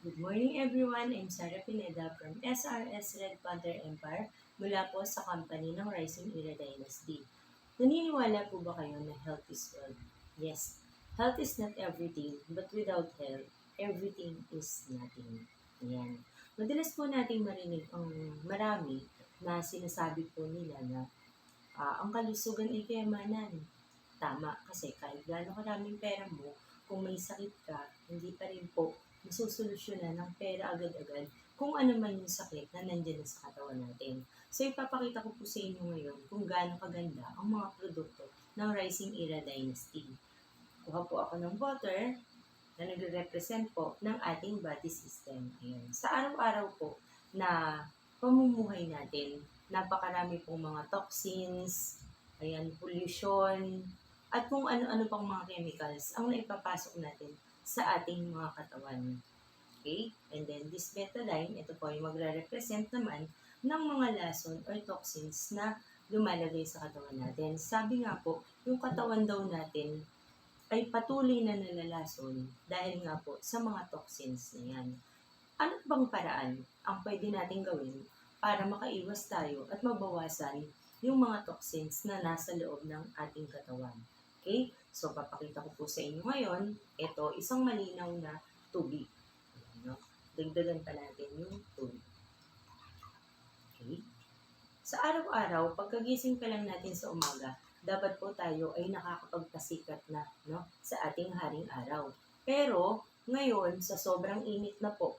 Good morning everyone. I'm Sarah Pineda from SRS Red Panther Empire mula po sa company ng Rising Era Dynasty. Naniniwala po ba kayo na health is wealth? Yes, health is not everything, but without health, everything is nothing. Yan. Madalas po nating marinig ang marami na sinasabi po nila na ah, ang kalusugan ay kayamanan. Tama, kasi kahit gaano karaming pera mo, kung may sakit ka, hindi pa rin po masusolusyonan ng pera agad-agad kung ano man yung sakit na nandyan na sa katawan natin. So, ipapakita ko po sa inyo ngayon kung gaano kaganda ang mga produkto ng Rising Era Dynasty. Kuha po ako ng water na nagre-represent po ng ating body system. Ayan. Sa araw-araw po na pamumuhay natin, napakarami pong mga toxins, ayan, pollution, at kung ano-ano pang mga chemicals ang naipapasok natin sa ating mga katawan. Okay? And then this betadine, ito po yung magre-represent naman ng mga lason or toxins na lumalagay sa katawan natin. Sabi nga po, yung katawan daw natin ay patuloy na nalalason dahil nga po sa mga toxins na yan. Ano bang paraan ang pwede natin gawin para makaiwas tayo at mabawasan yung mga toxins na nasa loob ng ating katawan? Okay? So, papakita ko po sa inyo ngayon, ito, isang malinaw na tubig. No? Dagdagan pa natin yung tubig. Okay? Sa araw-araw, pagkagising pa lang natin sa umaga, dapat po tayo ay nakakapagpasikat na no, sa ating haring araw. Pero, ngayon, sa sobrang init na po,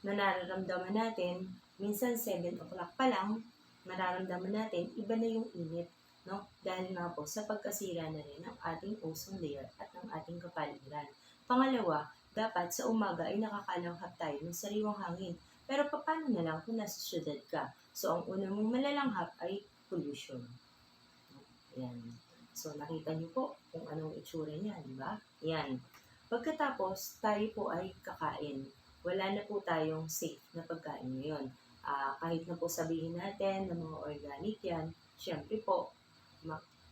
na nararamdaman natin, minsan 7 o'clock pa lang, nararamdaman natin, iba na yung init no? Dahil nga po sa pagkasira na rin ng ating ozone layer at ng ating kapaligiran. Pangalawa, dapat sa umaga ay nakakalanghap tayo ng sariwang hangin. Pero paano na lang kung nasa syudad ka? So, ang una mong malalanghap ay pollution. Yan. So, nakita niyo po kung anong itsura niya, di ba? Yan. Pagkatapos, tayo po ay kakain. Wala na po tayong safe na pagkain ngayon. Ah, kahit na po sabihin natin na mga organic yan, syempre po,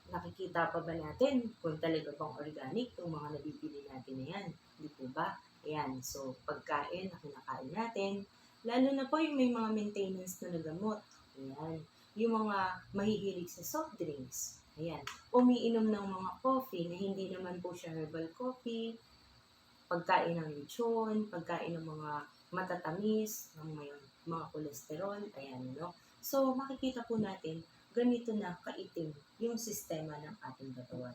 nakikita pa ba natin kung talaga bang organic yung mga nabibili natin na yan? Hindi po ba? Ayan, so pagkain na kinakain natin, lalo na po yung may mga maintenance na nagamot. Ayan, yung mga mahihilig sa soft drinks. Ayan, umiinom ng mga coffee na hindi naman po siya herbal coffee, pagkain ng lechon, pagkain ng mga matatamis, ng may mga kolesterol, ayan, no? So, makikita po natin ganito na kaitim yung sistema ng ating katawan.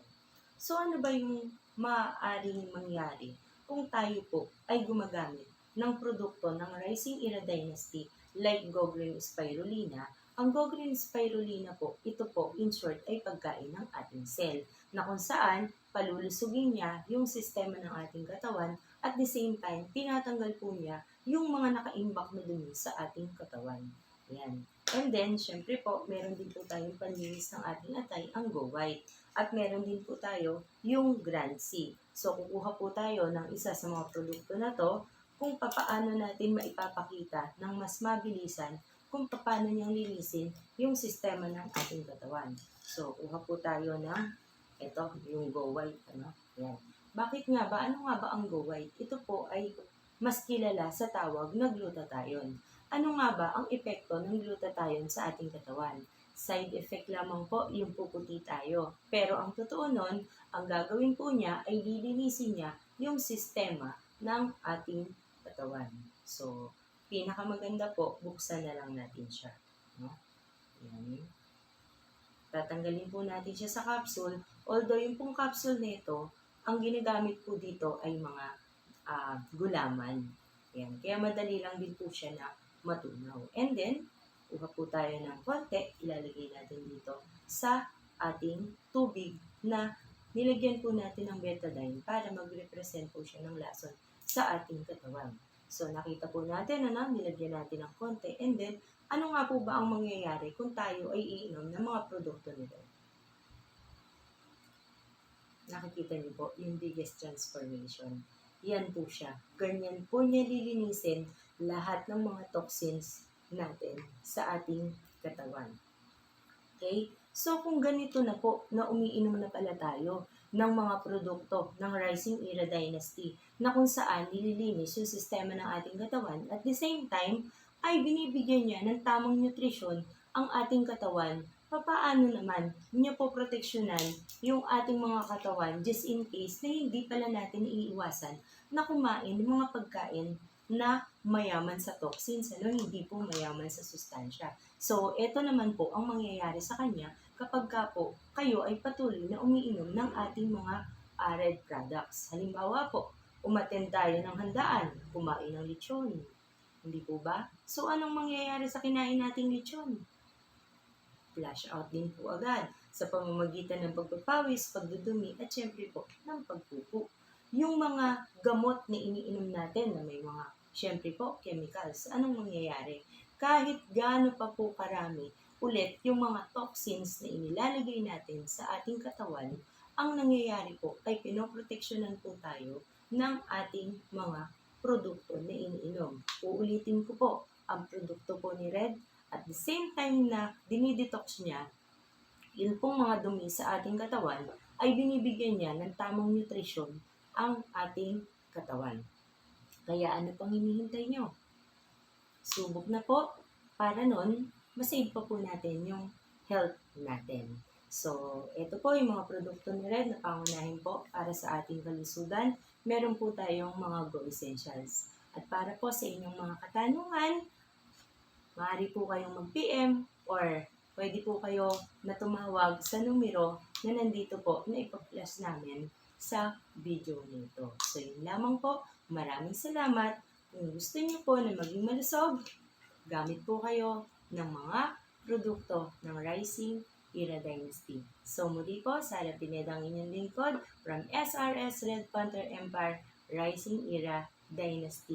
So ano ba yung maaaring mangyari kung tayo po ay gumagamit ng produkto ng Rising Era Dynasty like Gogreen Spirulina? Ang Gogreen Spirulina po, ito po in short ay pagkain ng ating cell na kung saan palulusugin niya yung sistema ng ating katawan at the same time, tinatanggal po niya yung mga nakaimbak na dumi sa ating katawan. Yan. And then, syempre po, meron din po tayong panlinis ng ating atay, ang Go White. At meron din po tayo yung Grand C. So, kukuha po tayo ng isa sa mga produkto na to kung papaano natin maipapakita ng mas mabilisan kung paano niyang linisin yung sistema ng ating katawan. So, kuha po tayo ng ito, yung Go White. Ano? Yan. Bakit nga ba? Ano nga ba ang Go White? Ito po ay mas kilala sa tawag na glutathione. Ano nga ba ang epekto ng glutathione sa ating katawan? Side effect lamang po yung puputi tayo. Pero ang totoo nun, ang gagawin po niya ay lilinisin niya yung sistema ng ating katawan. So, pinakamaganda po, buksan na lang natin siya. No? Yan. Tatanggalin po natin siya sa capsule. Although yung pong capsule nito, ang ginagamit po dito ay mga ah, gulaman. Yan. Kaya madali lang din po siya na matunaw. And then, kuha po tayo ng konti, ilalagay natin dito sa ating tubig na nilagyan po natin ng betadine para mag-represent po siya ng lason sa ating katawan. So, nakita po natin, ano, nilagyan natin ng konti. And then, ano nga po ba ang mangyayari kung tayo ay iinom ng mga produkto nito? Nakikita niyo po yung biggest transformation. Yan po siya. Ganyan po niya lilinisin lahat ng mga toxins natin sa ating katawan. Okay? So, kung ganito na po, na umiinom na pala tayo ng mga produkto ng Rising Era Dynasty na kung saan nililinis yung sistema ng ating katawan at the same time ay binibigyan niya ng tamang nutrisyon ang ating katawan papaano naman niya po proteksyonan yung ating mga katawan just in case na hindi pala natin iiwasan na kumain ng mga pagkain na mayaman sa toxins, ano, hindi po mayaman sa sustansya. So, ito naman po ang mangyayari sa kanya kapag ka po kayo ay patuloy na umiinom ng ating mga uh, red products. Halimbawa po, umaten tayo ng handaan, kumain ng lechon. Hindi po ba? So, anong mangyayari sa kinain nating lechon? Flash out din po agad sa pamamagitan ng pagpapawis, pagdudumi, at syempre po ng pagpupo. Yung mga gamot na iniinom natin na may mga, syempre po, chemicals, anong mangyayari? Kahit gaano pa po karami, ulit yung mga toxins na inilalagay natin sa ating katawan, ang nangyayari po ay pinoproteksyonan po tayo ng ating mga produkto na iniinom. Uulitin ko po, ang produkto po ni Red, at the same time na dinidetox niya, yun pong mga dumi sa ating katawan, ay binibigyan niya ng tamang nutrisyon ang ating katawan. Kaya ano pang hinihintay nyo? Subok na po para nun, masave pa po natin yung health natin. So, ito po yung mga produkto ni Red na pangunahin po para sa ating kalusugan. Meron po tayong mga Go Essentials. At para po sa inyong mga katanungan, maaari po kayong mag-PM or pwede po kayo na tumawag sa numero na nandito po na ipag-flash namin sa video nito. So, yun lamang po. Maraming salamat. Kung gusto niyo po na maging malusog, gamit po kayo ng mga produkto ng Rising Era Dynasty. So, muli po, Sara Pineda ang inyong lingkod from SRS Red Panther Empire Rising Era Dynasty.